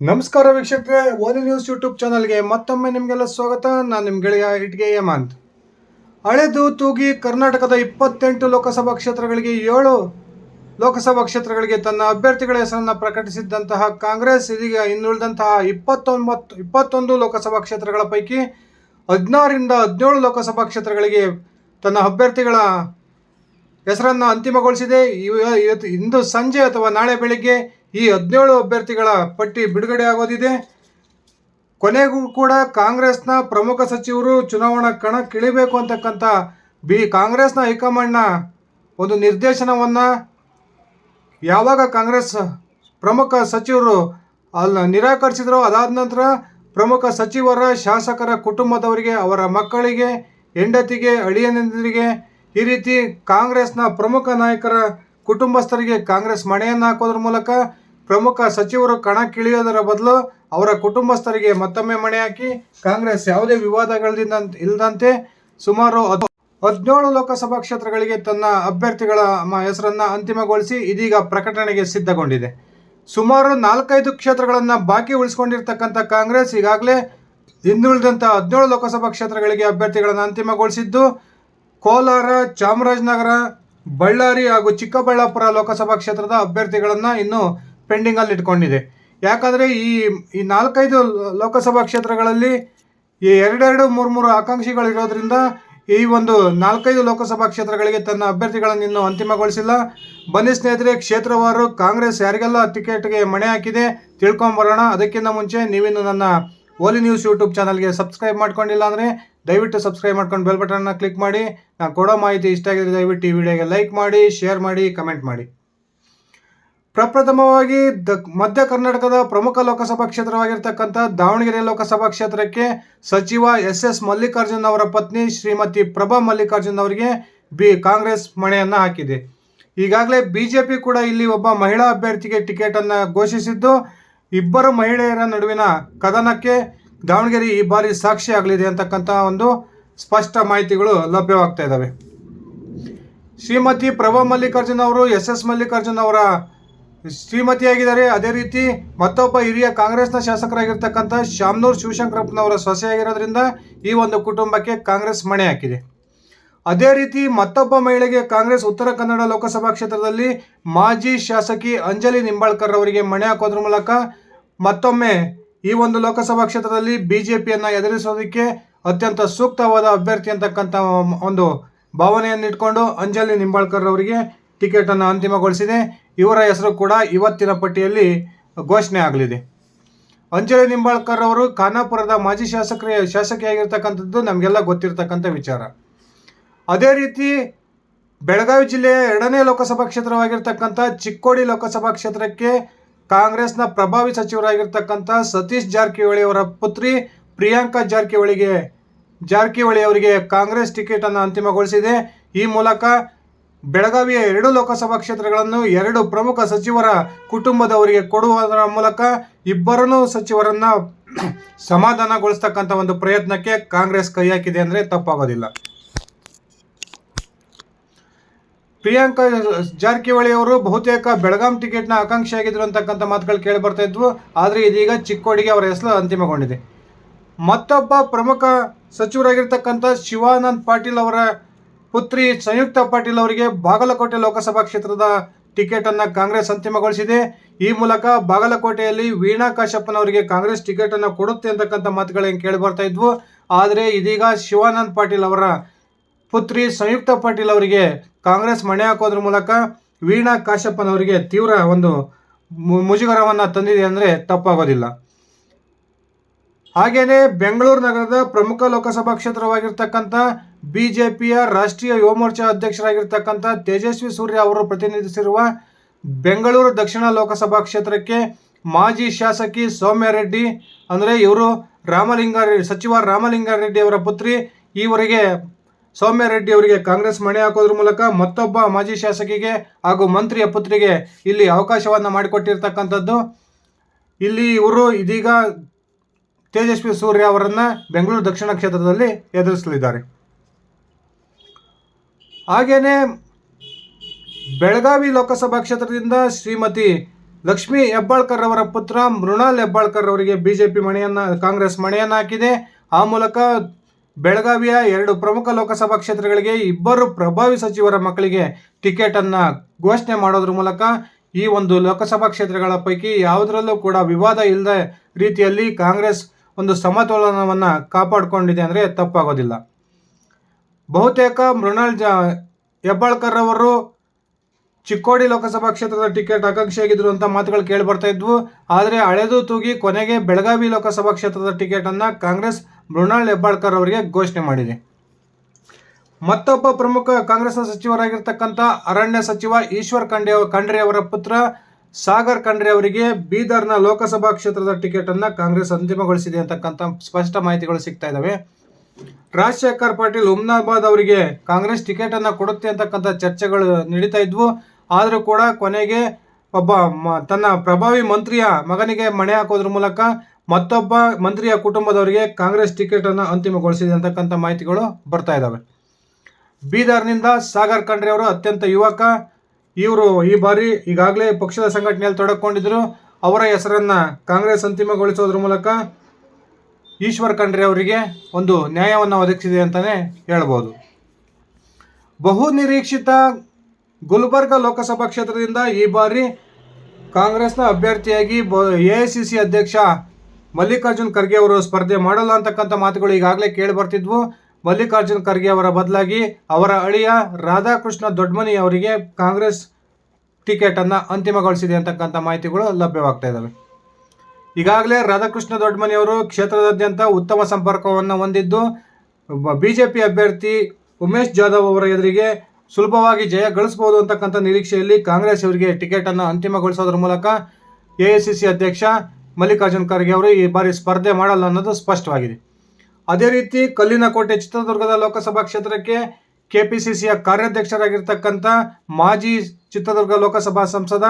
ನಮಸ್ಕಾರ ವೀಕ್ಷಕರೇ ಓಲಿ news YouTube ಚಾನಲ್ಗೆ ಮತ್ತೊಮ್ಮೆ ನಿಮಗೆಲ್ಲ ಸ್ವಾಗತ. ನಾನು ನಿಮ್ಮ ಗೆಳೆಯ ಇಟ್ಗೆ ಹೇಮಂತ್. ಹಳೆದು ತೂಗಿ ಕರ್ನಾಟಕದ ಇಪ್ಪತ್ತೆಂಟು ಲೋಕಸಭಾ ಕ್ಷೇತ್ರಗಳಿಗೆ ಏಳು ಲೋಕಸಭಾ ಕ್ಷೇತ್ರಗಳಿಗೆ ತನ್ನ ಅಭ್ಯರ್ಥಿಗಳ ಹೆಸರನ್ನು ಪ್ರಕಟಿಸಿದ್ದಂತಹ ಕಾಂಗ್ರೆಸ್, ಇದೀಗ ಇನ್ನುಳಿದಂತಹ ಇಪ್ಪತ್ತೊಂಬತ್ತು, ಇಪ್ಪತ್ತೊಂದು ಲೋಕಸಭಾ ಕ್ಷೇತ್ರಗಳ ಪೈಕಿ ಹದಿನಾರರಿಂದ ಹದಿನೇಳು ಲೋಕಸಭಾ ಕ್ಷೇತ್ರಗಳಿಗೆ ತನ್ನ ಅಭ್ಯರ್ಥಿಗಳ ಹೆಸರನ್ನು ಅಂತಿಮಗೊಳಿಸಿದೆ. ಇಂದು ಸಂಜೆ ಅಥವಾ ನಾಳೆ ಬೆಳಿಗ್ಗೆ ಈ ಹದಿನೇಳು ಅಭ್ಯರ್ಥಿಗಳ ಪಟ್ಟಿ ಬಿಡುಗಡೆ ಆಗೋದಿದೆ. ಕೊನೆಗೂ ಕೂಡ ಕಾಂಗ್ರೆಸ್ನ ಪ್ರಮುಖ ಸಚಿವರು ಚುನಾವಣಾ ಕಣಕ್ಕಿಳಿಬೇಕು ಅಂತಕ್ಕಂಥ ಬಿ ಕಾಂಗ್ರೆಸ್ನ ಹೈಕಮಾಂಡ್ನ ಒಂದು ನಿರ್ದೇಶನವನ್ನು ಯಾವಾಗ ಕಾಂಗ್ರೆಸ್ ಪ್ರಮುಖ ಸಚಿವರು ಅಲ್ಲಿ ನಿರಾಕರಿಸಿದ್ರು ಅದಾದ ನಂತರ ಪ್ರಮುಖ ಸಚಿವರ ಶಾಸಕರ ಕುಟುಂಬದವರಿಗೆ, ಅವರ ಮಕ್ಕಳಿಗೆ, ಹೆಂಡತಿಗೆ ಅಳಿಯನಿಗೆ ಈ ರೀತಿ ಕಾಂಗ್ರೆಸ್ನ ಪ್ರಮುಖ ನಾಯಕರ ಕುಟುಂಬಸ್ಥರಿಗೆ ಕಾಂಗ್ರೆಸ್ ಮಣೆಯನ್ನು ಹಾಕೋದ್ರ ಮೂಲಕ ಪ್ರಮುಖ ಸಚಿವರು ಕಣಕ್ಕಿಳಿಯೋದರ ಬದಲು ಅವರ ಕುಟುಂಬಸ್ಥರಿಗೆ ಮತ್ತೊಮ್ಮೆ ಮಣೆ ಹಾಕಿ ಕಾಂಗ್ರೆಸ್ ಯಾವುದೇ ವಿವಾದಗಳಿಂದ ಇಲ್ಲದಂತೆ ಸುಮಾರು ಹದ್- ಹದಿನೇಳು ಲೋಕಸಭಾ ಕ್ಷೇತ್ರಗಳಿಗೆ ತನ್ನ ಅಭ್ಯರ್ಥಿಗಳ ಹೆಸರನ್ನ ಅಂತಿಮಗೊಳಿಸಿ ಇದೀಗ ಪ್ರಕಟಣೆಗೆ ಸಿದ್ಧಗೊಂಡಿದೆ. ಸುಮಾರು ನಾಲ್ಕೈದು ಕ್ಷೇತ್ರಗಳನ್ನು ಬಾಕಿ ಉಳಿಸಿಕೊಂಡಿರ್ತಕ್ಕಂಥ ಕಾಂಗ್ರೆಸ್ ಈಗಾಗಲೇ ಹಿಂದುಳಿದಂಥ ಹದಿನೇಳು ಲೋಕಸಭಾ ಕ್ಷೇತ್ರಗಳಿಗೆ ಅಭ್ಯರ್ಥಿಗಳನ್ನು ಅಂತಿಮಗೊಳಿಸಿದ್ದು. ಕೋಲಾರ, ಚಾಮರಾಜನಗರ ಬಳ್ಳಾರಿ ಹಾಗೂ ಚಿಕ್ಕಬಳ್ಳಾಪುರ ಲೋಕಸಭಾ ಕ್ಷೇತ್ರದ ಅಭ್ಯರ್ಥಿಗಳನ್ನು ಇನ್ನೂ ಪೆಂಡಿಂಗಲ್ಲಿ ಇಟ್ಕೊಂಡಿದೆ ಯಾಕಂದರೆ ಈ ಈ ನಾಲ್ಕೈದು ಲೋಕಸಭಾ ಕ್ಷೇತ್ರಗಳಲ್ಲಿ ಈ ಎರಡೆರಡು ಮೂರು ಮೂರು ಆಕಾಂಕ್ಷಿಗಳಿರೋದ್ರಿಂದ ಈ ಒಂದು ನಾಲ್ಕೈದು ಲೋಕಸಭಾ ಕ್ಷೇತ್ರಗಳಿಗೆ ತನ್ನ ಅಭ್ಯರ್ಥಿಗಳನ್ನು ಇನ್ನೂ ಅಂತಿಮಗೊಳಿಸಿಲ್ಲ. ಬನ್ನಿ ಸ್ನೇಹಿತರೆ, ಕ್ಷೇತ್ರವಾರು ಕಾಂಗ್ರೆಸ್ ಯಾರಿಗೆಲ್ಲ ಟಿಕೆಟ್ಗೆ ಮಣೆ ಹಾಕಿದೆ ತಿಳ್ಕೊಂಬರೋಣ. ಅದಕ್ಕಿಂತ ಮುಂಚೆ ನೀವಿನ್ನು ನನ್ನ ಓಲಿ ನ್ಯೂಸ್ ಯೂಟ್ಯೂಬ್ ಚಾನಲ್ಗೆ ಸಬ್ಸ್ಕ್ರೈಬ್ ಮಾಡ್ಕೊಂಡಿಲ್ಲ ಅಂದರೆ ದಯವಿಟ್ಟು ಸಬ್ಸ್ಕ್ರೈಬ್ ಮಾಡ್ಕೊಂಡು ಬೆಲ್ ಬಟನ್ನ ಕ್ಲಿಕ್ ಮಾಡಿ. ನಾನು ಕೊಡೋ ಮಾಹಿತಿ ಇಷ್ಟ ಆಗಿದ್ರೆ ದಯವಿಟ್ಟು ಈ ವಿಡಿಯೋಗೆ ಲೈಕ್ ಮಾಡಿ ಶೇರ್ ಮಾಡಿ ಕಮೆಂಟ್ ಮಾಡಿ. ಪ್ರಪ್ರಥಮವಾಗಿ ದ ಮಧ್ಯ ಕರ್ನಾಟಕದ ಪ್ರಮುಖ ಲೋಕಸಭಾ ಕ್ಷೇತ್ರವಾಗಿರ್ತಕ್ಕಂಥ ದಾವಣಗೆರೆ ಲೋಕಸಭಾ ಕ್ಷೇತ್ರಕ್ಕೆ ಸಚಿವ ಎಸ್ ಎಸ್ ಮಲ್ಲಿಕಾರ್ಜುನ್ ಅವರ ಪತ್ನಿ ಶ್ರೀಮತಿ ಪ್ರಭಾ ಮಲ್ಲಿಕಾರ್ಜುನ್ ಅವರಿಗೆ ಬಿ ಕಾಂಗ್ರೆಸ್ ಮಣೆಯನ್ನು ಹಾಕಿದೆ. ಈಗಾಗಲೇ ಬಿ ಜೆ ಪಿ ಕೂಡ ಇಲ್ಲಿ ಒಬ್ಬ ಮಹಿಳಾ ಅಭ್ಯರ್ಥಿಗೆ ಟಿಕೆಟನ್ನು ಘೋಷಿಸಿದ್ದು. ಇಬ್ಬರು ಮಹಿಳೆಯರ ನಡುವಿನ ಕದನಕ್ಕೆ ದಾವಣಗೆರೆ ಈ ಬಾರಿ ಸಾಕ್ಷಿ ಆಗಲಿದೆ ಅಂತಕ್ಕಂಥ ಒಂದು ಸ್ಪಷ್ಟ ಮಾಹಿತಿಗಳು ಲಭ್ಯವಾಗ್ತಾ ಇದ್ದಾವೆ. ಶ್ರೀಮತಿ ಪ್ರಭಾ ಮಲ್ಲಿಕಾರ್ಜುನ್ ಅವರು, ಎಸ್ ಎಸ್ ಮಲ್ಲಿಕಾರ್ಜುನ್ ಅವರ ಶ್ರೀಮತಿಯಾಗಿದ್ದಾರೆ. ಅದೇ ರೀತಿ ಮತ್ತೊಬ್ಬ ಹಿರಿಯ ಕಾಂಗ್ರೆಸ್ನ ಶಾಸಕರಾಗಿರ್ತಕ್ಕಂಥ ಶಾಮನೂರ್ ಶಿವಶಂಕರಪ್ಪನವರ ಸೊಸೆಯಾಗಿರೋದ್ರಿಂದ ಈ ಒಂದು ಕುಟುಂಬಕ್ಕೆ ಕಾಂಗ್ರೆಸ್ ಮಣೆ ಹಾಕಿದೆ. ಅದೇ ರೀತಿ ಮತ್ತೊಬ್ಬ ಮಹಿಳೆಗೆ ಕಾಂಗ್ರೆಸ್ ಉತ್ತರ ಕನ್ನಡ ಲೋಕಸಭಾ ಕ್ಷೇತ್ರದಲ್ಲಿ ಮಾಜಿ ಶಾಸಕಿ ಅಂಜಲಿ ನಿಂಬಾಳ್ಕರ್ ಅವರಿಗೆ ಮಣೆ ಹಾಕೋದ್ರ ಮೂಲಕ ಮತ್ತೊಮ್ಮೆ ಈ ಒಂದು ಲೋಕಸಭಾ ಕ್ಷೇತ್ರದಲ್ಲಿ ಬಿಜೆಪಿಯನ್ನು ಎದುರಿಸೋದಕ್ಕೆ ಅತ್ಯಂತ ಸೂಕ್ತವಾದ ಅಭ್ಯರ್ಥಿ ಅಂತಕ್ಕಂಥ ಒಂದು ಭಾವನೆಯನ್ನು ಇಟ್ಕೊಂಡು ಅಂಜಲಿ ನಿಂಬಾಳ್ಕರ್ ಅವರಿಗೆ ಟಿಕೆಟನ್ನು ಅಂತಿಮಗೊಳಿಸಿದೆ. ಇವರ ಹೆಸರು ಕೂಡ ಇವತ್ತಿನ ಪಟ್ಟಿಯಲ್ಲಿ ಘೋಷಣೆ ಆಗಲಿದೆ. ಅಂಜಲಿ ನಿಂಬಾಳ್ಕರ್ ಅವರು ಖಾನಾಪುರದ ಮಾಜಿ ಶಾಸಕರ, ಶಾಸಕಿಯಾಗಿರ್ತಕ್ಕಂಥದ್ದು ನಮಗೆಲ್ಲ ಗೊತ್ತಿರತಕ್ಕಂಥ ವಿಚಾರ. ಅದೇ ರೀತಿ ಬೆಳಗಾವಿ ಜಿಲ್ಲೆಯ ಎರಡನೇ ಲೋಕಸಭಾ ಕ್ಷೇತ್ರವಾಗಿರ್ತಕ್ಕಂಥ ಚಿಕ್ಕೋಡಿ ಲೋಕಸಭಾ ಕ್ಷೇತ್ರಕ್ಕೆ ಕಾಂಗ್ರೆಸ್ನ ಪ್ರಭಾವಿ ಸಚಿವರಾಗಿರ್ತಕ್ಕಂಥ ಸತೀಶ್ ಜಾರಕಿಹೊಳಿ ಅವರ ಪುತ್ರಿ ಪ್ರಿಯಾಂಕಾ ಜಾರಕಿಹೊಳಿಗೆ ಜಾರಕಿಹೊಳಿ ಅವರಿಗೆ ಕಾಂಗ್ರೆಸ್ ಟಿಕೆಟನ್ನು ಅಂತಿಮಗೊಳಿಸಿದೆ. ಈ ಮೂಲಕ ಬೆಳಗಾವಿಯ ಎರಡು ಲೋಕಸಭಾ ಕ್ಷೇತ್ರಗಳನ್ನು ಎರಡು ಪ್ರಮುಖ ಸಚಿವರ ಕುಟುಂಬದವರಿಗೆ ಕೊಡುವುದರ ಮೂಲಕ ಇಬ್ಬರನ್ನೂ ಸಚಿವರನ್ನ ಸಮಾಧಾನಗೊಳಿಸ್ತಕ್ಕಂಥ ಒಂದು ಪ್ರಯತ್ನಕ್ಕೆ ಕಾಂಗ್ರೆಸ್ ಕೈ ಹಾಕಿದೆ ಅಂದರೆ ತಪ್ಪಾಗೋದಿಲ್ಲ. ಪ್ರಿಯಾಂಕಾ ಜಾರಕಿಹೊಳಿ ಅವರು ಬಹುತೇಕ ಬೆಳಗಾಂ ಟಿಕೆಟ್ನ ಆಕಾಂಕ್ಷಿಯಾಗಿದ್ರು ಅಂತಕ್ಕಂಥ ಮಾತುಗಳು ಕೇಳಿ ಬರ್ತಾ ಇದ್ವು. ಆದರೆ ಇದೀಗ ಚಿಕ್ಕೋಡಿಗೆ ಅವರ ಹೆಸರು ಅಂತಿಮಗೊಂಡಿದೆ. ಮತ್ತೊಬ್ಬ ಪ್ರಮುಖ ಸಚಿವರಾಗಿರ್ತಕ್ಕಂಥ ಶಿವಾನಂದ್ ಪಾಟೀಲ್ ಅವರ ಪುತ್ರಿ ಸಂಯುಕ್ತ ಪಾಟೀಲ್ ಅವರಿಗೆ ಬಾಗಲಕೋಟೆ ಲೋಕಸಭಾ ಕ್ಷೇತ್ರದ ಟಿಕೆಟನ್ನು ಕಾಂಗ್ರೆಸ್ ಅಂತಿಮಗೊಳಿಸಿದೆ. ಈ ಮೂಲಕ ಬಾಗಲಕೋಟೆಯಲ್ಲಿ ವೀಣಾ ಕಾಶ್ಯಪ್ಪನವರಿಗೆ ಕಾಂಗ್ರೆಸ್ ಟಿಕೆಟನ್ನು ಕೊಡುತ್ತೆ ಅಂತಕ್ಕಂಥ ಮಾತುಗಳೇನು ಕೇಳಿ ಬರ್ತಾ ಇದ್ವು. ಆದರೆ ಇದೀಗ ಶಿವಾನಂದ್ ಪಾಟೀಲ್ ಅವರ ಪುತ್ರಿ ಸಂಯುಕ್ತ ಪಾಟೀಲ್ ಅವರಿಗೆ ಕಾಂಗ್ರೆಸ್ ಮಣೆ ಹಾಕೋದ್ರ ಮೂಲಕ ವೀಣಾ ಕಾಶ್ಯಪ್ಪನವರಿಗೆ ತೀವ್ರ ಒಂದು ಮುಜುಗರವನ್ನು ತಂದಿದೆ ಅಂದರೆ ತಪ್ಪಾಗೋದಿಲ್ಲ. ಹಾಗೆಯೇ ಬೆಂಗಳೂರು ನಗರದ ಪ್ರಮುಖ ಲೋಕಸಭಾ ಕ್ಷೇತ್ರವಾಗಿರ್ತಕ್ಕಂಥ ಪಿಯ ರಾಷ್ಟ್ರೀಯ ಯುವ ಮೋರ್ಚಾ ಅಧ್ಯಕ್ಷರಾಗಿರ್ತಕ್ಕಂಥ ತೇಜಸ್ವಿ ಸೂರ್ಯ ಅವರು ಪ್ರತಿನಿಧಿಸಿರುವ ಬೆಂಗಳೂರು ದಕ್ಷಿಣ ಲೋಕಸಭಾ ಕ್ಷೇತ್ರಕ್ಕೆ ಮಾಜಿ ಶಾಸಕಿ ಸೌಮ್ಯ ರೆಡ್ಡಿ ಅಂದರೆ ಇವರು ರಾಮಲಿಂಗಾರೆಡ್ಡಿ ಸಚಿವ ರಾಮಲಿಂಗಾರೆಡ್ಡಿ ಅವರ ಪುತ್ರಿ ಈವರೆಗೆ ಸೌಮ್ಯ ರೆಡ್ಡಿ ಅವರಿಗೆ ಕಾಂಗ್ರೆಸ್ ಮಣೆ ಹಾಕೋದ್ರ ಮೂಲಕ ಮತ್ತೊಬ್ಬ ಮಾಜಿ ಶಾಸಕಿಗೆ ಹಾಗೂ ಮಂತ್ರಿಯ ಪುತ್ರಿಗೆ ಇಲ್ಲಿ ಅವಕಾಶವನ್ನು ಮಾಡಿಕೊಟ್ಟಿರ್ತಕ್ಕಂಥದ್ದು. ಇಲ್ಲಿ ಇವರು ಇದೀಗ ತೇಜಸ್ವಿ ಸೂರ್ಯ ಅವರನ್ನು ಬೆಂಗಳೂರು ದಕ್ಷಿಣ ಕ್ಷೇತ್ರದಲ್ಲಿ ಎದುರಿಸಲಿದ್ದಾರೆ. ಹಾಗೆಯೇ ಬೆಳಗಾವಿ ಲೋಕಸಭಾ ಕ್ಷೇತ್ರದಿಂದ ಶ್ರೀಮತಿ ಲಕ್ಷ್ಮೀ ಹೆಬ್ಬಾಳ್ಕರ್ ಅವರ ಪುತ್ರ ಮೃಣಾಲ್ ಹೆಬ್ಬಾಳ್ಕರ್ ಅವರಿಗೆ ಬಿಜೆಪಿ ಮಣೆಯನ್ನು ಕಾಂಗ್ರೆಸ್ ಮಣೆಯನ್ನು ಹಾಕಿದೆ ಆ ಮೂಲಕ ಬೆಳಗಾವಿಯ ಎರಡು ಪ್ರಮುಖ ಲೋಕಸಭಾ ಕ್ಷೇತ್ರಗಳಿಗೆ ಇಬ್ಬರು ಪ್ರಭಾವಿ ಸಚಿವರ ಮಕ್ಕಳಿಗೆ ಟಿಕೆಟ್ ಅನ್ನ ಘೋಷಣೆ ಮಾಡೋದ್ರ ಮೂಲಕ ಈ ಒಂದು ಲೋಕಸಭಾ ಕ್ಷೇತ್ರಗಳ ಪೈಕಿ ಯಾವುದರಲ್ಲೂ ಕೂಡ ವಿವಾದ ಇಲ್ಲದ ರೀತಿಯಲ್ಲಿ ಕಾಂಗ್ರೆಸ್ ಒಂದು ಸಮತೋಲನವನ್ನ ಕಾಪಾಡಿಕೊಂಡಿದೆ ಅಂದರೆ ತಪ್ಪಾಗೋದಿಲ್ಲ. ಬಹುತೇಕ ಮೃಣಾಲ್ ಜ ಹೆಬ್ಬಾಳ್ಕರ್ ಅವರು ಚಿಕ್ಕೋಡಿ ಲೋಕಸಭಾ ಕ್ಷೇತ್ರದ ಟಿಕೆಟ್ ಆಕಾಂಕ್ಷಿಯಾಗಿದ್ರು ಅಂತ ಮಾತುಗಳು ಕೇಳಿ ಬರ್ತಾ ಇದ್ವು. ಆದರೆ ಹಳೆದು ತೂಗಿ ಕೊನೆಗೆ ಬೆಳಗಾವಿ ಲೋಕಸಭಾ ಕ್ಷೇತ್ರದ ಟಿಕೆಟ್ ಅನ್ನ ಕಾಂಗ್ರೆಸ್ ಮೃಣಾಲ್ ಹೆಬ್ಬಾಳ್ಕರ್ ಅವರಿಗೆ ಘೋಷಣೆ ಮಾಡಿದೆ. ಮತ್ತೊಬ್ಬ ಪ್ರಮುಖ ಕಾಂಗ್ರೆಸ್ ಸಚಿವರಾಗಿರ್ತಕ್ಕಂಥ ಅರಣ್ಯ ಸಚಿವ ಈಶ್ವರ್ ಖಂಡ್ರೆ ಖಂಡ್ರೆ ಅವರ ಪುತ್ರ ಸಾಗರ್ ಖಂಡ್ರೆ ಅವರಿಗೆ ಬೀದರ್ನ ಲೋಕಸಭಾ ಕ್ಷೇತ್ರದ ಟಿಕೆಟ್ ಅನ್ನ ಕಾಂಗ್ರೆಸ್ ಅಂತಿಮಗೊಳಿಸಿದೆ ಅಂತಕ್ಕಂಥ ಸ್ಪಷ್ಟ ಮಾಹಿತಿಗಳು ಸಿಗ್ತಾ ಇದಾವೆ. ರಾಜಶೇಖರ್ ಪಾಟೀಲ್ ಉಮ್ನಾಬಾದ್ ಅವರಿಗೆ ಕಾಂಗ್ರೆಸ್ ಟಿಕೆಟ್ ಅನ್ನ ಕೊಡುತ್ತೆ ಅಂತಕ್ಕಂಥ ಚರ್ಚೆಗಳು ನಡೀತಾ ಇದ್ವು. ಆದರೂ ಕೂಡ ಕೊನೆಗೆ ಒಬ್ಬ ತನ್ನ ಪ್ರಭಾವಿ ಮಂತ್ರಿಯ ಮಗನಿಗೆ ಮಣೆ ಹಾಕೋದ್ರ ಮೂಲಕ ಮತ್ತೊಬ್ಬ ಮಂತ್ರಿಯ ಕುಟುಂಬದವರಿಗೆ ಕಾಂಗ್ರೆಸ್ ಟಿಕೆಟ್ ಅನ್ನು ಅಂತಿಮಗೊಳಿಸಿದೆ ಅಂತಕ್ಕಂಥ ಮಾಹಿತಿಗಳು ಬರ್ತಾ ಇದ್ದಾವೆ ಬೀದರ್ನಿಂದ ಸಾಗರ್ ಖಂಡ್ರೆ ಅವರು ಅತ್ಯಂತ ಯುವಕ. ಇವರು ಈ ಬಾರಿ ಈಗಾಗಲೇ ಪಕ್ಷದ ಸಂಘಟನೆಯಲ್ಲಿ ತೊಡಕೊಂಡಿದ್ರು. ಅವರ ಹೆಸರನ್ನ ಕಾಂಗ್ರೆಸ್ ಅಂತಿಮಗೊಳಿಸೋದ್ರ ಮೂಲಕ ಈಶ್ವರ್ ಖಂಡ್ರೆ ಅವರಿಗೆ ಒಂದು ನ್ಯಾಯವನ್ನು ಒದಗಿಸಿದೆ ಅಂತಲೇ ಹೇಳ್ಬೋದು. ಬಹು ನಿರೀಕ್ಷಿತ ಗುಲ್ಬರ್ಗ ಲೋಕಸಭಾ ಕ್ಷೇತ್ರದಿಂದ ಈ ಬಾರಿ ಕಾಂಗ್ರೆಸ್ನ ಅಭ್ಯರ್ಥಿಯಾಗಿ ಎ ಐ ಸಿ ಸಿ ಅಧ್ಯಕ್ಷ ಮಲ್ಲಿಕಾರ್ಜುನ್ ಖರ್ಗೆ ಅವರು ಸ್ಪರ್ಧೆ ಮಾಡಲ್ಲ ಅಂತಕ್ಕಂಥ ಮಾತುಗಳು ಈಗಾಗಲೇ ಕೇಳಿ ಬರ್ತಿದ್ವು. ಮಲ್ಲಿಕಾರ್ಜುನ್ ಖರ್ಗೆ ಅವರ ಬದಲಾಗಿ ಅವರ ಅಳಿಯ ರಾಧಾಕೃಷ್ಣ ದೊಡ್ಮನಿ ಅವರಿಗೆ ಕಾಂಗ್ರೆಸ್ ಟಿಕೆಟ್ ಅನ್ನ ಅಂತಿಮಗೊಳಿಸಿದೆ ಅಂತಕ್ಕಂಥ ಮಾಹಿತಿಗಳು ಲಭ್ಯವಾಗ್ತಾ ಇದ್ದಾವೆ. ಈಗಾಗಲೇ ರಾಧಾಕೃಷ್ಣ ದೊಡ್ಮನಿ ಅವರು ಕ್ಷೇತ್ರದಾದ್ಯಂತ ಉತ್ತಮ ಸಂಪರ್ಕವನ್ನು ಹೊಂದಿದ್ದು, ಬಿಜೆಪಿ ಅಭ್ಯರ್ಥಿ ಉಮೇಶ್ ಜಾಧವ್ ಅವರ ಎದುರಿಗೆ ಸುಲಭವಾಗಿ ಜಯ ಗಳಿಸಬಹುದು ಅಂತಕ್ಕಂಥ ನಿರೀಕ್ಷೆಯಲ್ಲಿ ಕಾಂಗ್ರೆಸ್ ಅವರಿಗೆ ಟಿಕೆಟ್ ಅನ್ನು ಅಂತಿಮಗೊಳಿಸೋದ್ರ ಮೂಲಕ ಎಐಸಿಸಿ ಅಧ್ಯಕ್ಷ ಮಲ್ಲಿಕಾರ್ಜುನ್ ಖರ್ಗೆ ಅವರು ಈ ಬಾರಿ ಸ್ಪರ್ಧೆ ಮಾಡಲ್ಲ ಅನ್ನೋದು ಸ್ಪಷ್ಟವಾಗಿದೆ. ಅದೇ ರೀತಿ ಕಲ್ಲಿನ ಕೋಟೆ ಚಿತ್ರದುರ್ಗದ ಲೋಕಸಭಾ ಕ್ಷೇತ್ರಕ್ಕೆ ಕೆ ಪಿ ಸಿ ಸಿಯ ಕಾರ್ಯಾಧ್ಯಕ್ಷರಾಗಿರ್ತಕ್ಕಂಥ ಮಾಜಿ ಚಿತ್ರದುರ್ಗ ಲೋಕಸಭಾ ಸಂಸದ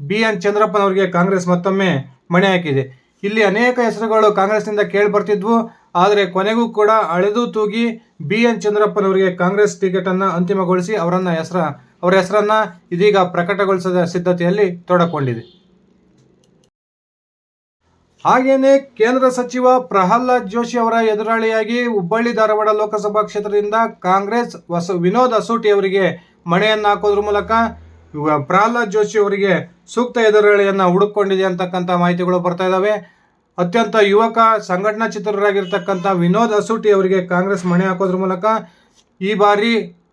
ಬಿ ಎನ್ ಚಂದ್ರಪ್ಪನವರಿಗೆ ಕಾಂಗ್ರೆಸ್ ಮತ್ತೊಮ್ಮೆ ಮಣೆ ಹಾಕಿದೆ. ಇಲ್ಲಿ ಅನೇಕ ಹೆಸರುಗಳು ಕಾಂಗ್ರೆಸ್ನಿಂದ ಕೇಳಿ ಬರ್ತಿದ್ವು ಆದರೆ ಕೊನೆಗೂ ಕೂಡ ಅಳೆದು ತೂಗಿ ಬಿ ಎನ್ ಚಂದ್ರಪ್ಪನವರಿಗೆ ಕಾಂಗ್ರೆಸ್ ಟಿಕೆಟನ್ನು ಅಂತಿಮಗೊಳಿಸಿ ಅವರನ್ನು ಹೆಸರ ಅವರ ಹೆಸರನ್ನು ಇದೀಗ ಪ್ರಕಟಗೊಳಿಸದ ಸಿದ್ಧತೆಯಲ್ಲಿ ತೊಡಕೊಂಡಿದೆ. ಹಾಗೇನೆ ಕೇಂದ್ರ ಸಚಿವ ಪ್ರಹ್ಲಾದ್ ಜೋಶಿ ಅವರ ಎದುರಾಳಿಯಾಗಿ ಹುಬ್ಬಳ್ಳಿ ಧಾರವಾಡ ಲೋಕಸಭಾ ಕ್ಷೇತ್ರದಿಂದ ಕಾಂಗ್ರೆಸ್ ವಸ ವಿನೋದ್ ಅಸೂಟಿ ಅವರಿಗೆ ಮಣೆಯನ್ನು ಹಾಕೋದ್ರ ಮೂಲಕ ಪ್ರಹ್ಲಾದ್ ಜೋಶಿ ಅವರಿಗೆ ಸೂಕ್ತ ಎದುರಾಳಿಯನ್ನು ಹುಡುಕೊಂಡಿದೆ ಅಂತಕ್ಕಂಥ ಮಾಹಿತಿಗಳು ಬರ್ತಾ ಇದ್ದಾವೆ ಅತ್ಯಂತ ಯುವಕ, ಸಂಘಟನಾ ಚಿತ್ರರಾಗಿರ್ತಕ್ಕಂಥ ವಿನೋದ್ ಅಸೂಟಿ ಅವರಿಗೆ ಕಾಂಗ್ರೆಸ್ ಮಣೆ ಹಾಕೋದ್ರ ಮೂಲಕ ಈ ಬಾರಿ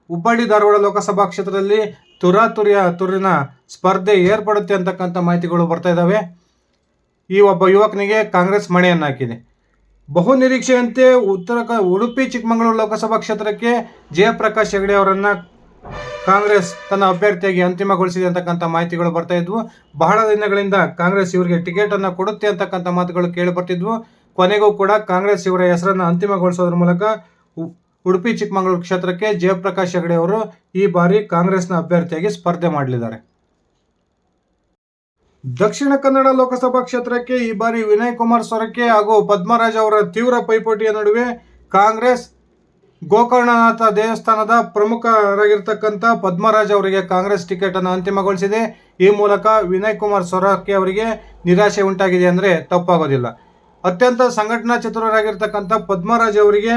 ಹುಬ್ಬಳ್ಳಿ ಧಾರವಾಡ ಲೋಕಸಭಾ ಕ್ಷೇತ್ರದಲ್ಲಿ ತುರಾತುರಿಯ ತುರಿನ ಸ್ಪರ್ಧೆ ಏರ್ಪಡುತ್ತೆ ಅಂತಕ್ಕಂಥ ಮಾಹಿತಿಗಳು ಬರ್ತಾ ಇದ್ದಾವೆ ಈ ಒಬ್ಬ ಯುವಕನಿಗೆ ಕಾಂಗ್ರೆಸ್ ಮಣೆಯನ್ನು ಹಾಕಿದೆ ಬಹು ನಿರೀಕ್ಷೆಯಂತೆ ಉತ್ತರ ಕ- ಉಡುಪಿ, ಚಿಕ್ಕಮಗಳೂರು ಲೋಕಸಭಾ ಕ್ಷೇತ್ರಕ್ಕೆ ಜಯಪ್ರಕಾಶ್ ಹೆಗಡೆ ಅವರನ್ನು ಕಾಂಗ್ರೆಸ್ ತನ್ನ ಅಭ್ಯರ್ಥಿಯಾಗಿ ಅಂತಿಮಗೊಳಿಸಿದೆ ಅಂತಕ್ಕಂಥ ಮಾಹಿತಿಗಳು ಬರ್ತಾ ಇದ್ವು. ಬಹಳ ದಿನಗಳಿಂದ ಕಾಂಗ್ರೆಸ್ ಇವರಿಗೆ ಟಿಕೆಟ್ ಅನ್ನ ಕೊಡುತ್ತೆ ಅಂತಕ್ಕಂಥ ಮಾತುಗಳು ಕೇಳಿ ಬರ್ತಿದ್ವು. ಕೊನೆಗೂ ಕೂಡ ಕಾಂಗ್ರೆಸ್ ಇವರ ಹೆಸರನ್ನು ಅಂತಿಮಗೊಳಿಸೋದ್ರ ಮೂಲಕ ಉಡುಪಿ, ಚಿಕ್ಕಮಗಳೂರು ಕ್ಷೇತ್ರಕ್ಕೆ ಜಯಪ್ರಕಾಶ್ ಹೆಗಡೆ ಅವರು ಈ ಬಾರಿ ಕಾಂಗ್ರೆಸ್ನ ಅಭ್ಯರ್ಥಿಯಾಗಿ ಸ್ಪರ್ಧೆ ಮಾಡಲಿದ್ದಾರೆ. ದಕ್ಷಿಣ ಕನ್ನಡ ಲೋಕಸಭಾ ಕ್ಷೇತ್ರಕ್ಕೆ ಈ ಬಾರಿ ವಿನಯ್ ಕುಮಾರ್ ಸೊರಕೆ ಹಾಗೂ ಪದ್ಮರಾಜ್ ಅವರ ತೀವ್ರ ಪೈಪೋಟಿಯ ನಡುವೆ ಕಾಂಗ್ರೆಸ್ ಗೋಕರ್ಣನಾಥ ದೇವಸ್ಥಾನದ ಪ್ರಮುಖರಾಗಿರ್ತಕ್ಕಂಥ ಪದ್ಮರಾಜ್ ಅವರಿಗೆ ಕಾಂಗ್ರೆಸ್ ಟಿಕೆಟ್ ಅನ್ನು ಅಂತಿಮಗೊಳಿಸಿದೆ. ಈ ಮೂಲಕ ವಿನಯ್ ಕುಮಾರ್ ಸೊರಕೆ ಅವರಿಗೆ ನಿರಾಶೆ ಉಂಟಾಗಿದೆ ಅಂದರೆ ತಪ್ಪಾಗೋದಿಲ್ಲ. ಅತ್ಯಂತ ಸಂಘಟನಾ ಚತುರರಾಗಿರ್ತಕ್ಕಂಥ ಪದ್ಮರಾಜ್ ಅವರಿಗೆ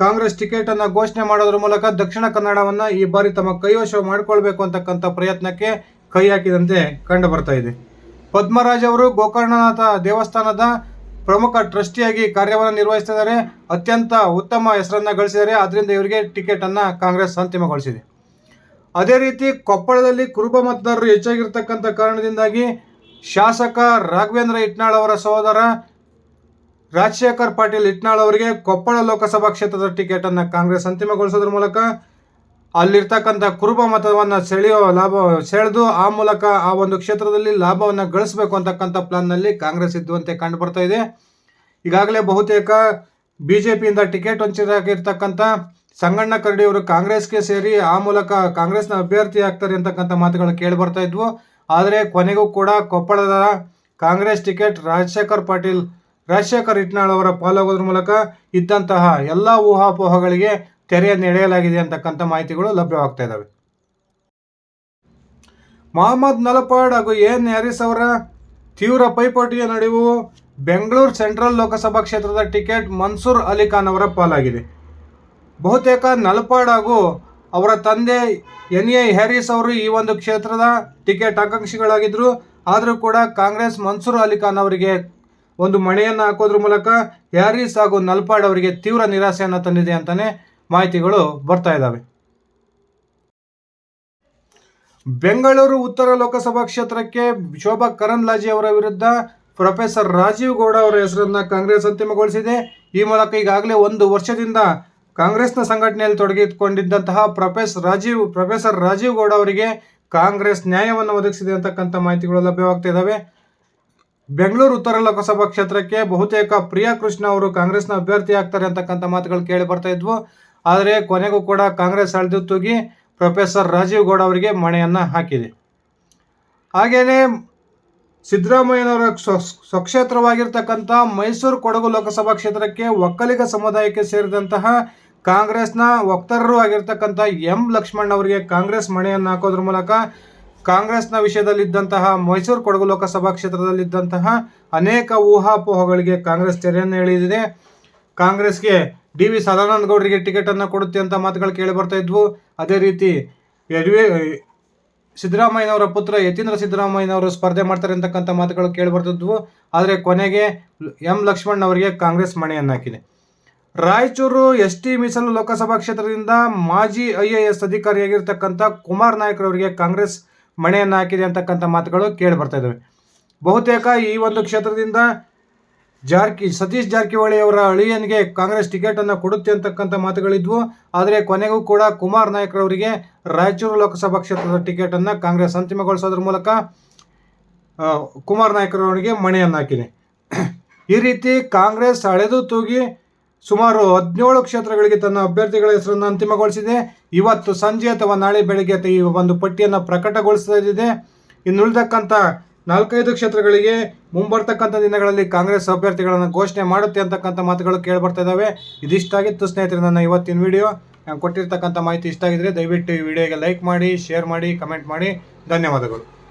ಕಾಂಗ್ರೆಸ್ ಟಿಕೆಟ್ ಅನ್ನು ಘೋಷಣೆ ಮಾಡೋದ್ರ ಮೂಲಕ ದಕ್ಷಿಣ ಕನ್ನಡವನ್ನ ಈ ಬಾರಿ ತಮ್ಮ ಕೈವಶ ಮಾಡಿಕೊಳ್ಬೇಕು ಅಂತಕ್ಕಂಥ ಪ್ರಯತ್ನಕ್ಕೆ ಕೈ ಹಾಕಿದಂತೆ ಕಂಡು ಬರ್ತಾ ಇದೆ. ಪದ್ಮರಾಜ್ ಅವರು ಗೋಕರ್ಣನಾಥ ದೇವಸ್ಥಾನದ ಪ್ರಮುಖ ಟ್ರಸ್ಟಿಯಾಗಿ ಕಾರ್ಯವನ್ನು ನಿರ್ವಹಿಸ್ತಿದ್ದಾರೆ. ಅತ್ಯಂತ ಉತ್ತಮ ಹೆಸರನ್ನು ಗಳಿಸಿದ್ದಾರೆ. ಅದರಿಂದ ಇವರಿಗೆ ಟಿಕೆಟ್ ಅನ್ನ ಕಾಂಗ್ರೆಸ್ ಅಂತಿಮಗೊಳಿಸಿದೆ. ಅದೇ ರೀತಿ ಕೊಪ್ಪಳದಲ್ಲಿ ಕುರುಬ ಮತದಾರರು ಹೆಚ್ಚಾಗಿರ್ತಕ್ಕಂಥ ಕಾರಣದಿಂದಾಗಿ ಶಾಸಕ ರಾಘವೇಂದ್ರ ಇಟ್ನಾಳ್ ಅವರ ಸಹೋದರ ರಾಜಶೇಖರ್ ಪಾಟೀಲ್ ಇಟ್ನಾಳ್ ಅವರಿಗೆ ಕೊಪ್ಪಳ ಲೋಕಸಭಾ ಕ್ಷೇತ್ರದ ಟಿಕೆಟ್ ಅನ್ನ ಕಾಂಗ್ರೆಸ್ ಅಂತಿಮಗೊಳಿಸೋದ್ರ ಮೂಲಕ ಅಲ್ಲಿರ್ತಕ್ಕಂಥ ಕುರುಬ ಮತವನ್ನು ಸೆಳೆಯೋ ಲಾಭ ಸೆಳೆದು ಆ ಮೂಲಕ ಆ ಒಂದು ಕ್ಷೇತ್ರದಲ್ಲಿ ಲಾಭವನ್ನು ಗಳಿಸಬೇಕು ಅಂತಕ್ಕಂಥ ಪ್ಲಾನ್ನಲ್ಲಿ ಕಾಂಗ್ರೆಸ್ ಇದ್ದುವಂತೆ ಕಂಡು ಬರ್ತಾ ಇದೆ. ಈಗಾಗಲೇ ಬಹುತೇಕ ಬಿ ಜೆ ಪಿಯಿಂದ ಟಿಕೆಟ್ ವಂಚಿತರಾಗಿರ್ತಕ್ಕಂಥ ಸಂಗಣ್ಣ ಕರಡಿಯವರು ಕಾಂಗ್ರೆಸ್ಗೆ ಸೇರಿ ಆ ಮೂಲಕ ಕಾಂಗ್ರೆಸ್ನ ಅಭ್ಯರ್ಥಿ ಆಗ್ತಾರೆ ಅಂತಕ್ಕಂಥ ಮಾತುಗಳು ಕೇಳಿ ಬರ್ತಾ ಇದ್ವು. ಆದರೆ ಕೊನೆಗೂ ಕೂಡ ಕೊಪ್ಪಳದ ಕಾಂಗ್ರೆಸ್ ಟಿಕೆಟ್ ರಾಜಶೇಖರ್ ಪಾಟೀಲ್, ರಾಜಶೇಖರ್ ಇಟ್ನಾಳ್ ಅವರ ಪಾಲಾಗೋದ್ರ ಮೂಲಕ ಇದ್ದಂತಹ ಎಲ್ಲ ಊಹಾಪೋಹಗಳಿಗೆ ತೆರೆಯನ್ನು ಎಳೆಯಲಾಗಿದೆ ಅಂತಕ್ಕಂಥ ಮಾಹಿತಿಗಳು ಲಭ್ಯವಾಗ್ತಾ ಇದ್ದಾವೆ. ಮೊಹಮ್ಮದ್ ನಲಪಾಡ್ ಹಾಗೂ ಎನ್ ಹ್ಯಾರಿಸ್ ಅವರ ತೀವ್ರ ಪೈಪೋಟಿಯ ನಡುವು ಬೆಂಗಳೂರು ಸೆಂಟ್ರಲ್ ಲೋಕಸಭಾ ಕ್ಷೇತ್ರದ ಟಿಕೆಟ್ ಮನ್ಸೂರ್ ಅಲಿ ಖಾನ್ ಅವರ ಪಾಲಾಗಿದೆ. ಬಹುತೇಕ ನಲಪಾಡ್ ಹಾಗೂ ಅವರ ತಂದೆ ಎನ್ ಎ ಹ್ಯಾರಿಸ್ ಅವರು ಈ ಒಂದು ಕ್ಷೇತ್ರದ ಟಿಕೆಟ್ ಆಕಾಂಕ್ಷಿಗಳಾಗಿದ್ದರು ಆದರೂ ಕೂಡ ಕಾಂಗ್ರೆಸ್ ಮನ್ಸೂರ್ ಅಲಿ ಖಾನ್ ಅವರಿಗೆ ಒಂದು ಮಣೆಯನ್ನು ಹಾಕೋದ್ರ ಮೂಲಕ ಹ್ಯಾರಿಸ್ ಹಾಗೂ ನಲ್ಪಾಡ್ ಅವರಿಗೆ ತೀವ್ರ ನಿರಾಸೆಯನ್ನು ತಂದಿದೆ ಅಂತಾನೆ ಮಾಹಿತಿಗಳು ಬರ್ತಾ ಇದ್ದಾವೆ. ಬೆಂಗಳೂರು ಉತ್ತರ ಲೋಕಸಭಾ ಕ್ಷೇತ್ರಕ್ಕೆ ಶೋಭಾ ಕರಂದ್ಲಾಜೆ ಅವರ ವಿರುದ್ಧ ಪ್ರೊಫೆಸರ್ ರಾಜೀವ್ ಗೌಡ ಅವರ ಹೆಸರನ್ನ ಕಾಂಗ್ರೆಸ್ ಅಂತಿಮಗೊಳಿಸಿದೆ. ಈ ಮೂಲಕ ಈಗಾಗಲೇ ಒಂದು ವರ್ಷದಿಂದ ಕಾಂಗ್ರೆಸ್ನ ಸಂಘಟನೆಯಲ್ಲಿ ತೊಡಗಿಕೊಂಡಿದ್ದಂತಹ ಪ್ರೊಫೆಸರ್ ರಾಜೀವ್ ಪ್ರೊಫೆಸರ್ ರಾಜೀವ್ ಗೌಡ ಅವರಿಗೆ ಕಾಂಗ್ರೆಸ್ ನ್ಯಾಯವನ್ನು ಒದಗಿಸಿದೆ ಅಂತಕ್ಕಂಥ ಮಾಹಿತಿಗಳು ಲಭ್ಯವಾಗ್ತಾ ಇದ್ದಾವೆ. ಬೆಂಗಳೂರು ಉತ್ತರ ಲೋಕಸಭಾ ಕ್ಷೇತ್ರಕ್ಕೆ ಬಹುತೇಕ ಪ್ರಿಯಾ ಕೃಷ್ಣ ಅವರು ಕಾಂಗ್ರೆಸ್ನ ಅಭ್ಯರ್ಥಿ ಆಗ್ತಾರೆ ಅಂತಕ್ಕಂಥ ಮಾತುಗಳು ಕೇಳಿ ಬರ್ತಾ ಇದ್ವು. ಆದರೆ ಕೊನೆಗೂ ಕೂಡ ಕಾಂಗ್ರೆಸ್ ಅಳೆದು ತೂಗಿ ಪ್ರೊಫೆಸರ್ ರಾಜೀವ್ ಗೌಡ ಅವರಿಗೆ ಮಣೆಯನ್ನು ಹಾಕಿದೆ. ಹಾಗೆಯೇ ಸಿದ್ದರಾಮಯ್ಯನವರ ಸ್ವ- ಸ್ವಕ್ಷೇತ್ರವಾಗಿರ್ತಕ್ಕಂಥ ಮೈಸೂರು ಕೊಡಗು ಲೋಕಸಭಾ ಕ್ಷೇತ್ರಕ್ಕೆ ಒಕ್ಕಲಿಗ ಸಮುದಾಯಕ್ಕೆ ಸೇರಿದಂತಹ ಕಾಂಗ್ರೆಸ್ನ ವಕ್ತಾರರು ಆಗಿರ್ತಕ್ಕಂಥ ಎಂ ಲಕ್ಷ್ಮಣ್ ಅವರಿಗೆ ಕಾಂಗ್ರೆಸ್ ಮಣೆಯನ್ನು ಹಾಕೋದ್ರ ಮೂಲಕ ಕಾಂಗ್ರೆಸ್ನ ವಿಷಯದಲ್ಲಿದ್ದಂತಹ ಮೈಸೂರು ಕೊಡಗು ಲೋಕಸಭಾ ಕ್ಷೇತ್ರದಲ್ಲಿದ್ದಂತಹ ಅನೇಕ ಊಹಾಪೋಹಗಳಿಗೆ ಕಾಂಗ್ರೆಸ್ ತೆರೆಯನ್ನು ಎಳೆದಿದೆ. ಕಾಂಗ್ರೆಸ್ಗೆ ಡಿ ವಿ ಸದಾನಂದ ಗೌಡರಿಗೆ ಟಿಕೆಟನ್ನು ಕೊಡುತ್ತೆ ಅಂತ ಮಾತುಗಳು ಕೇಳಿ ಬರ್ತಾ ಇದ್ವು. ಅದೇ ರೀತಿ ಯದುವೇ ಸಿದ್ದರಾಮಯ್ಯನವರ ಪುತ್ರ ಯತೀಂದ್ರ ಸಿದ್ದರಾಮಯ್ಯನವರು ಸ್ಪರ್ಧೆ ಮಾಡ್ತಾರೆ ಅಂತಕ್ಕಂಥ ಮಾತುಗಳು ಕೇಳಿ ಬರ್ತಿದ್ವು ಆದರೆ ಕೊನೆಗೆ ಎಂ ಲಕ್ಷ್ಮಣ್ ಅವರಿಗೆ ಕಾಂಗ್ರೆಸ್ ಮಣೆಯನ್ನು ಹಾಕಿದೆ ರಾಯಚೂರು ಎಸ್ ಟಿ ಮೀಸಲು ಲೋಕಸಭಾ ಕ್ಷೇತ್ರದಿಂದ ಮಾಜಿ ಐ ಎ ಎಸ್ ಅಧಿಕಾರಿಯಾಗಿರ್ತಕ್ಕಂಥ ಕುಮಾರ್ ನಾಯಕರವರಿಗೆ ಕಾಂಗ್ರೆಸ್ ಮಣೆಯನ್ನು ಹಾಕಿದೆ ಅಂತಕ್ಕಂಥ ಮಾತುಗಳು ಕೇಳಿ ಬರ್ತಾ ಇದ್ದಾವೆ. ಬಹುತೇಕ ಈ ಒಂದು ಕ್ಷೇತ್ರದಿಂದ ಜಾರ್ಕಿ, ಸತೀಶ್ ಜಾರಕಿಹೊಳಿ ಅವರ ಅಳಿಯನಿಗೆ ಕಾಂಗ್ರೆಸ್ ಟಿಕೆಟನ್ನು ಕೊಡುತ್ತೆ ಅಂತಕ್ಕಂಥ ಮಾತುಗಳಿದ್ವು. ಆದರೆ ಕೊನೆಗೂ ಕೂಡ ಕುಮಾರ್ ನಾಯಕರವರಿಗೆ ರಾಯಚೂರು ಲೋಕಸಭಾ ಕ್ಷೇತ್ರದ ಟಿಕೆಟನ್ನು ಕಾಂಗ್ರೆಸ್ ಅಂತಿಮಗೊಳಿಸೋದ್ರ ಮೂಲಕ ಕುಮಾರ್ ನಾಯಕರವರಿಗೆ ಮಣೆಯನ್ನು ಹಾಕಿದೆ ಈ ರೀತಿ ಕಾಂಗ್ರೆಸ್ ಅಳೆದು ತೂಗಿ ಸುಮಾರು ಹದಿನೇಳು ಕ್ಷೇತ್ರಗಳಿಗೆ ತನ್ನ ಅಭ್ಯರ್ಥಿಗಳ ಹೆಸರನ್ನು ಅಂತಿಮಗೊಳಿಸಿದೆ. ಇವತ್ತು ಸಂಜೆ ಅಥವಾ ನಾಳೆ ಬೆಳಗ್ಗೆ ಈ ಒಂದು ಪಟ್ಟಿಯನ್ನು ಪ್ರಕಟಗೊಳಿಸಿದೆ ಇನ್ನುಳಿದಕ್ಕಂಥ ನಾಲ್ಕೈದು ಕ್ಷೇತ್ರಗಳಿಗೆ ಮುಂಬರ್ತಕ್ಕಂಥ ದಿನಗಳಲ್ಲಿ ಕಾಂಗ್ರೆಸ್ ಅಭ್ಯರ್ಥಿಗಳನ್ನು ಘೋಷಣೆ ಮಾಡುತ್ತೆ ಅಂತಕ್ಕಂಥ ಮಾತುಗಳು ಕೇಳಿಬರ್ತಾ ಇದ್ದಾವೆ ಇದಿಷ್ಟಾಗಿತ್ತು ಸ್ನೇಹಿತರೆ ನನ್ನ ಇವತ್ತಿನ ವಿಡಿಯೋ. ನಾನು ಕೊಟ್ಟಿರ್ತಕ್ಕಂಥ ಮಾಹಿತಿ ಇಷ್ಟ ಆಗಿದ್ರೆ ದಯವಿಟ್ಟು ಈ ವಿಡಿಯೋಗೆ ಲೈಕ್ ಮಾಡಿ, ಶೇರ್ ಮಾಡಿ, ಕಮೆಂಟ್ ಮಾಡಿ. ಧನ್ಯವಾದಗಳು.